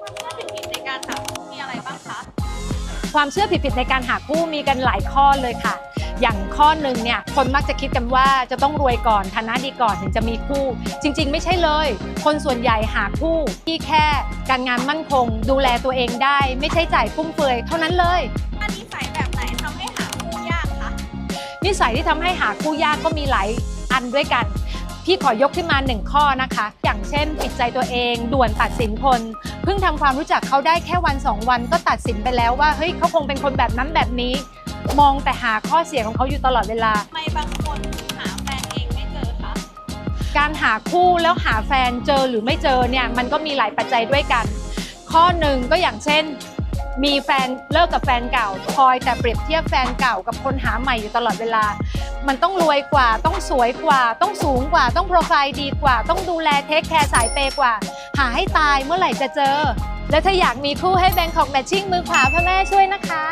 ความเชื่อผิดๆในการหาคู่มีอะไรบ้างคะความเชื่อผิดๆในการหาคู่มีกันหลายข้อเลยค่ะ อย่างข้อหนึ่งเนี่ยคนมักจะคิดกันว่าจะต้องรวยก่อนฐานะดีก่อนถึงจะมีคู่ จริง ๆ ไม่ใช่เลย คนส่วนใหญ่หาคู่ที่แค่การงานมั่นคง ดูแลตัวเองได้ ไม่ใช่จ่ายฟุ่มเฟือยเท่านั้นเลยอันนิสัยแบบไหนทำให้หาคู่ยากคะนิสัยที่ทำให้หาคู่ยากก็มีหลายอันด้วยกัน พี่ขอยกขึ้นมาหนึ่งข้อนะคะ อย่างเช่นปิดใจตัวเอง ด่วนตัดสินคน เพิ่งทำความรู้จักเขาได้แค่วันสองวันก็ตัดสินไปแล้วว่าเฮ้ยเขาคงเป็นคนแบบนั้นแบบนี้ มองแต่หาข้อเสียของเขาอยู่ตลอดเวลา ทำไมบางคนหาแฟนเองไม่เจอคะการหาคู่แล้วหาแฟนเจอหรือไม่เจอเนี่ยมันก็มีหลายปัจจัยด้วยกัน ข้อหนึ่งก็อย่างเช่น มีแฟนเลิกกับแฟนเก่า คอยแต่เปรียบเทียบแฟนเก่ากับคนหาใหม่อยู่ตลอดเวลา มันต้องรวยกว่าต้องสวยกว่า ต้องสูงกว่า ต้องโปรไฟล์ดีกว่า ต้องดูแลเทคแคร์สายเปย์กว่า หาให้ตายเมื่อไหร่จะเจอ และถ้าอยากมีคู่ให้แบงคอกแมทชิ่งมือขวาพ่อแม่ช่วยนะคะ